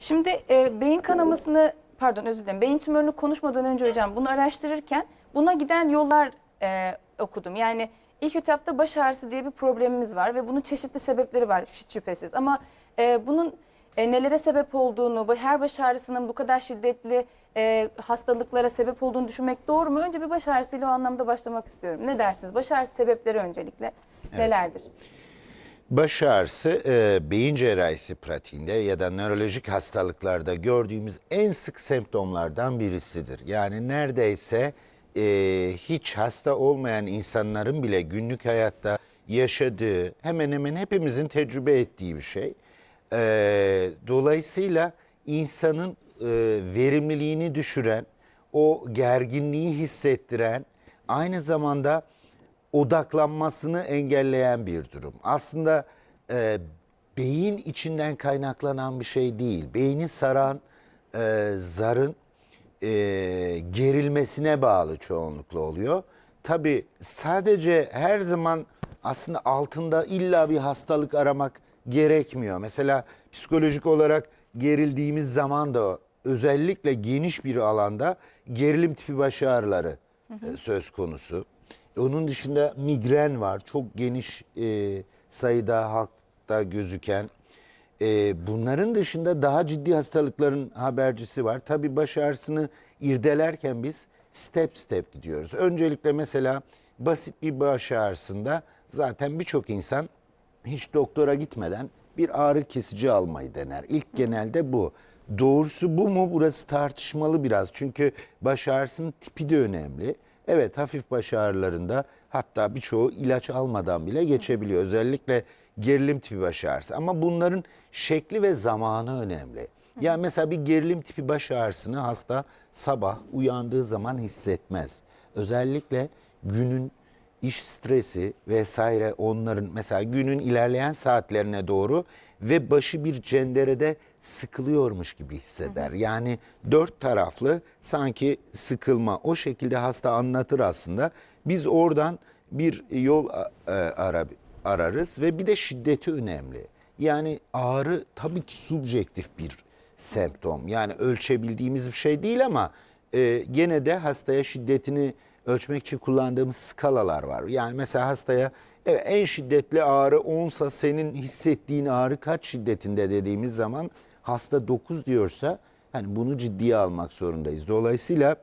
Şimdi e, beyin kanamasını pardon özür dilerim beyin tümörünü konuşmadan önce hocam bunu araştırırken buna giden yollar e, okudum. Yani ilk etapta baş ağrısı diye bir problemimiz var ve bunun çeşitli sebepleri var hiç şüphesiz. Ama e, bunun e, nelere sebep olduğunu, bu her baş ağrısının bu kadar şiddetli e, hastalıklara sebep olduğunu düşünmek doğru mu? Önce bir baş ağrısıyla o anlamda başlamak istiyorum. Ne dersiniz? Baş ağrısı sebepleri öncelikle nelerdir? Baş ağrısı e, beyin cerrahisi pratiğinde ya da nörolojik hastalıklarda gördüğümüz en sık semptomlardan birisidir. Yani neredeyse e, hiç hasta olmayan insanların bile günlük hayatta yaşadığı hemen hemen hepimizin tecrübe ettiği bir şey. E, dolayısıyla insanın e, verimliliğini düşüren, o gerginliği hissettiren, aynı zamanda odaklanmasını engelleyen bir durum. Aslında e, beyin içinden kaynaklanan bir şey değil. Beyni saran e, zarın e, gerilmesine bağlı çoğunlukla oluyor. Tabii sadece her zaman aslında altında illa bir hastalık aramak gerekmiyor. Mesela psikolojik olarak gerildiğimiz zaman da özellikle geniş bir alanda gerilim tipi baş ağrıları e, söz konusu. Onun dışında migren var. Çok geniş e, sayıda halkta gözüken. E, bunların dışında daha ciddi hastalıkların habercisi var. Tabii baş ağrısını irdelerken biz step step gidiyoruz. Öncelikle mesela basit bir baş ağrısında zaten birçok insan hiç doktora gitmeden bir ağrı kesici almayı dener. İlk genelde bu. Doğrusu bu mu? Burası tartışmalı biraz. Çünkü baş ağrısının tipi de önemli. Evet hafif baş ağrılarında hatta birçoğu ilaç almadan bile geçebiliyor. Özellikle gerilim tipi baş ağrısı. Ama bunların şekli ve zamanı önemli. Yani mesela bir gerilim tipi baş ağrısını hasta sabah uyandığı zaman hissetmez. Özellikle günün iş stresi vesaire onların mesela günün ilerleyen saatlerine doğru ve başı bir cenderede sıkılıyormuş gibi hisseder. Yani dört taraflı sanki sıkılma o şekilde hasta anlatır aslında. Biz oradan bir yol e, ara, ararız ve bir de şiddeti önemli. Yani ağrı tabii ki subjektif bir semptom. Yani ölçebildiğimiz bir şey değil ama e, gene de hastaya şiddetini ölçmek için kullandığımız skalalar var. Yani mesela hastaya evet, en şiddetli ağrı 10'sa senin hissettiğin ağrı kaç şiddetinde dediğimiz zaman hasta 9 diyorsa hani bunu ciddiye almak zorundayız. Dolayısıyla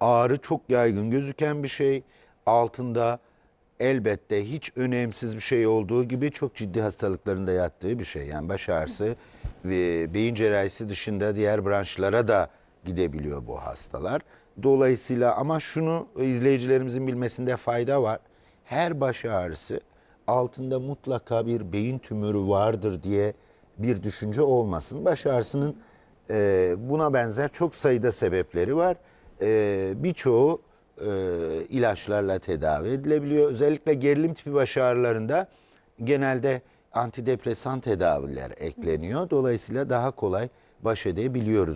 ağrı çok yaygın gözüken bir şey. Altında elbette hiç önemsiz bir şey olduğu gibi çok ciddi hastalıklarında yattığı bir şey. Yani baş ağrısı ve beyin cerrahisi dışında diğer branşlara da gidebiliyor bu hastalar. Dolayısıyla ama şunu izleyicilerimizin bilmesinde fayda var. Her baş ağrısı altında mutlaka bir beyin tümörü vardır diye bir düşünce olmasın. Baş ağrısının e, buna benzer çok sayıda sebepleri var. E, birçoğu e, ilaçlarla tedavi edilebiliyor. Özellikle gerilim tipi baş ağrılarında genelde antidepresan tedaviler ekleniyor. Dolayısıyla daha kolay baş edebiliyoruz.